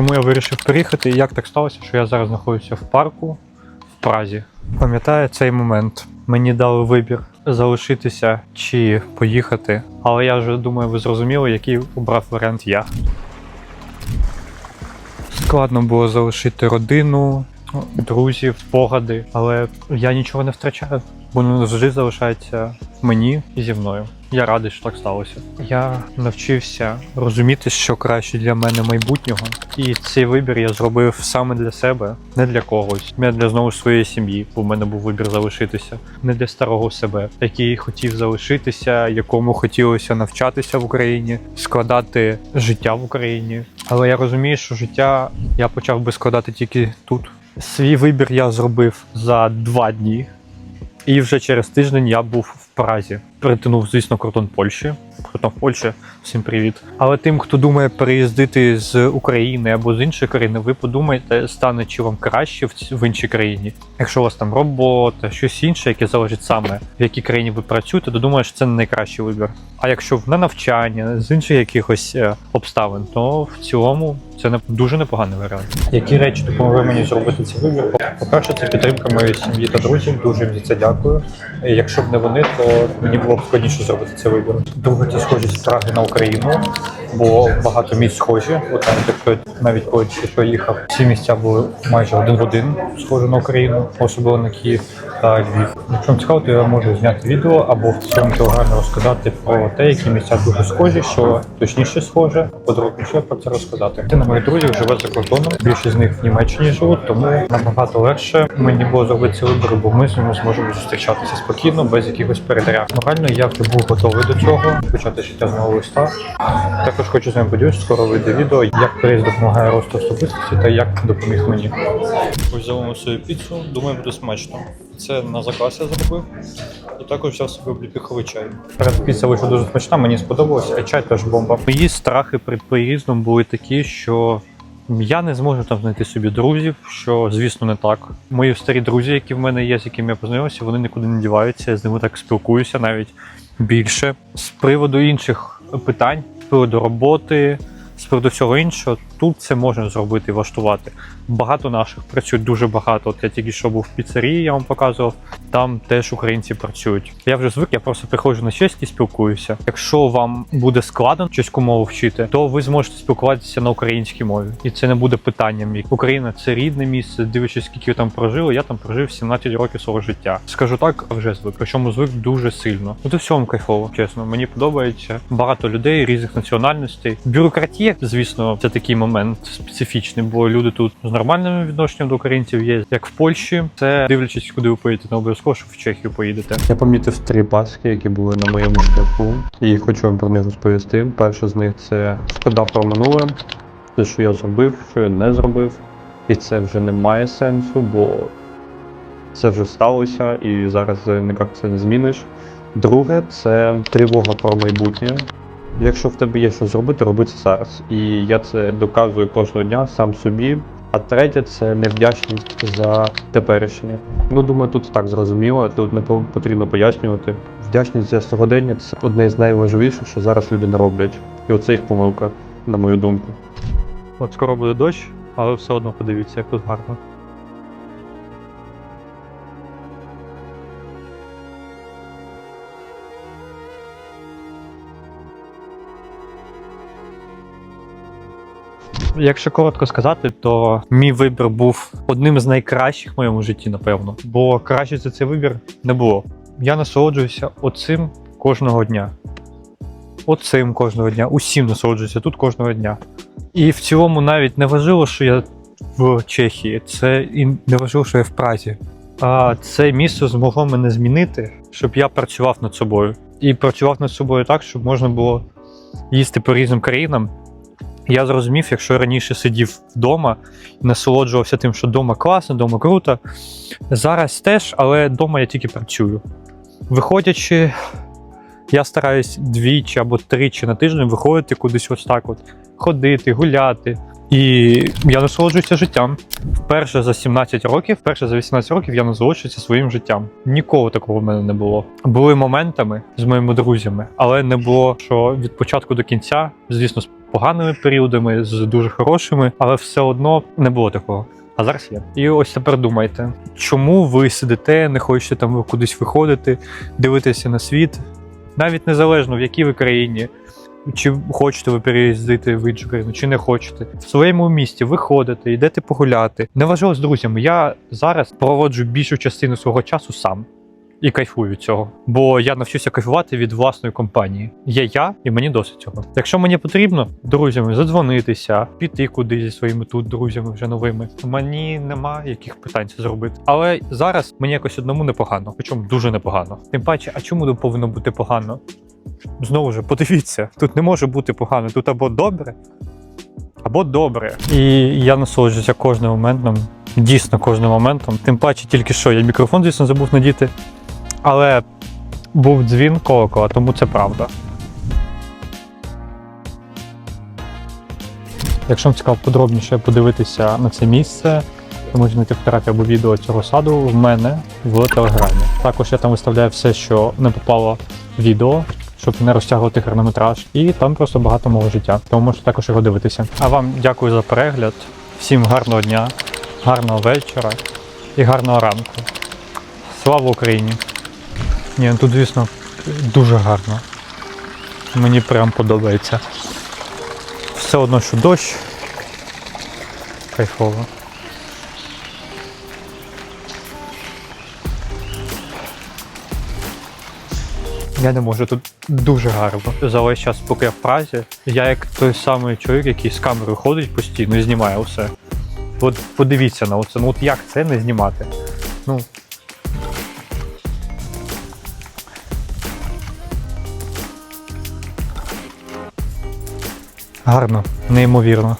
чому я вирішив переїхати і як так сталося, що я зараз знаходжуся в парку в Празі. Пам'ятаю цей момент. Мені дали вибір залишитися чи поїхати. Але я вже думаю, ви зрозуміли, який обрав варіант я. Складно було залишити родину, друзів, спогади, але я нічого не втрачаю. Воно завжди залишається мені і зі мною. Я радий, що так сталося. Я навчився розуміти, що краще для мене майбутнього, і цей вибір я зробив саме для себе, не для когось, не для знову своєї сім'ї, бо в мене був вибір залишитися, не для старого себе, який хотів залишитися, якому хотілося навчатися в Україні, складати життя в Україні. Але я розумію, що життя я почав би складати тільки тут. Свій вибір я зробив за два дні. І вже через тиждень я був в Празі. Перетинув, звісно, кордон Польщі. Кордон Польщі, всім привіт. Але тим, хто думає переїздити з України або з іншої країни, ви подумайте, стане чи вам краще в, іншій країні. Якщо у вас там робота, щось інше, яке залежить саме в якій країні ви працюєте, то думаю, що це не найкращий вибір. А якщо на навчання з інших якихось е, обставин, то в цілому це не дуже непоганий варіант. Які речі допомогли мені зробити цей вибір? По-перше, це підтримка моєї сім'ї та друзів. Дуже їм за це дякую. І якщо б не вони, то мені було б складніше зробити цей вибір. Друге, це схожість Праги на Україну, бо багато місць схожі. От навіть якщо навіть коли я їхав, всі місця були майже один в один схожі на Україну, особливо на Київ та Львів. Якщо вам цікаво, то я можу зняти відео або в своєму телеграмі розказати про те, які місця дуже схожі, що точніше схоже, подробніше про це розказати. Ти на моїх друзів живе за кордоном. Більшість з них в Німеччині живуть, тому набагато легше мені було зробити цей вибір, бо ми з ними зможемо зустрічатися спокійно, без якихось передряг. Морально я вже був готовий до цього, почати життя з нового листа. Також хочу з вами поділитися, скоро вийде відео, як переїзд допомагає росту особистості та як допоміг мені. Ось взяв свою піцу, думаю, буде смачно. Це на заказ я зробив. І також взяв собі обліпіховий чай. Перед піца вийшла дуже смачна, мені сподобалося, а чай теж бомба. Мої страхи перед переїздом були такі, що я не зможу там знайти собі друзів, що звісно не так. Мої старі друзі, які в мене є, з якими я познайомився, вони нікуди не діваються. Я з ними так спілкуюся навіть більше. З приводу інших питань, з приводу роботи, з всього іншого, тут це можна зробити і влаштувати. Багато наших працюють дуже багато. От я тільки що був в піцерії, я вам показував. Там теж українці працюють. Я вже звик, я просто приходжу на честь і спілкуюся. Якщо вам буде складно чеську мову вчити, то ви зможете спілкуватися на українській мові, і це не буде питанням. Україна це рідне місце. Дивлячись, скільки ви там прожили. Я там прожив 17 років свого життя. Скажу так, вже звик. Причому звик дуже сильно. Ну, до всьому кайфово, чесно. Мені подобається багато людей різних національностей. Бюрократія, звісно, це такий момент специфічний, бо люди тут з нормальним відношенням до українців є, як в Польщі. Це дивлячись, куди ви поїдете, не обов'язково, що в Чехію поїдете. Я помітив три паски, які були на моєму шляху, і хочу вам про них розповісти. Перша з них це шкода про минуле, те, що я зробив, що я не зробив, і це вже не має сенсу, бо це вже сталося, і зараз ніяк це не зміниш. Друге, це тривога про майбутнє. Якщо в тебе є що зробити, роби це зараз. І я це доказую кожного дня сам собі. А третє це невдячність за теперішнє. Ну, думаю, тут так зрозуміло, тут не потрібно пояснювати. Вдячність за сьогодення це одне з найважливіших, що зараз люди не роблять. І оце їх помилка, на мою думку. От скоро буде дощ, але все одно подивіться, як тут гарно. Якщо коротко сказати, то мій вибір був одним з найкращих в моєму житті, напевно. Бо краще за цей вибір не було. Я насолоджуюся оцим кожного дня. Оцим кожного дня. Усім насолоджуюся тут кожного дня. І в цілому навіть не важливо, що я в Чехії, це і не важливо, що я в Празі. А це місце змогло мене змінити, щоб я працював над собою. І працював над собою так, щоб можна було їсти по різним країнам. Я зрозумів, якщо раніше сидів вдома і насолоджувався тим, що вдома класно, вдома круто. Зараз теж, але вдома я тільки працюю. Виходячи, я стараюсь двічі або тричі на тиждень виходити кудись ось так от, ходити, гуляти. І я насолоджуюся життям. Вперше за 17 років, вперше за 18 років я насолоджуюся своїм життям. Ніколи такого в мене не було. Були моментами з моїми друзями, але не було що від початку до кінця, звісно, з поганими періодами, з дуже хорошими, але все одно не було такого. А зараз є. І ось тепер думайте, чому ви сидите, не хочете там кудись виходити, дивитися на світ, навіть незалежно в якій ви країні, чи хочете ви переїздити в іншу країну, чи не хочете. В своєму місті виходите, йдете погуляти. Неважливо з друзями. Я зараз проводжу більшу частину свого часу сам. І кайфую цього, бо я навчився кайфувати від власної компанії. Є я, і мені досить цього. Якщо мені потрібно друзями задзвонитися, піти кудись зі своїми тут друзями вже новими. Мені нема яких питань це зробити. Але зараз мені якось одному непогано, причому дуже непогано. Тим паче, а чому повинно бути погано? Знову ж, подивіться, тут не може бути погано. Тут або добре, або добре. І я насолоджуюся кожним моментом, дійсно кожним моментом. Тим паче, тільки що я мікрофон, звісно, забув надіти. Але був дзвін колокола, тому це правда. Якщо вам цікаво подробніше подивитися на це місце, то можна знайти фотографію або відео цього саду в мене в телеграмі. Також я там виставляю все, що не попало в відео, щоб не розтягувати хронометраж. І там просто багато мого життя. Тому можете також його дивитися. А вам дякую за перегляд. Всім гарного дня, гарного вечора і гарного ранку. Слава Україні! Ні, ну тут, звісно, дуже гарно. Мені прям подобається. Все одно, що дощ. Кайфово. Я не можу, тут дуже гарно. За весь час, поки я в Празі, я як той самий чоловік, який з камерою ходить постійно і знімає усе. От подивіться на це. Ну от як це не знімати? Ну, гарно, неймовірно.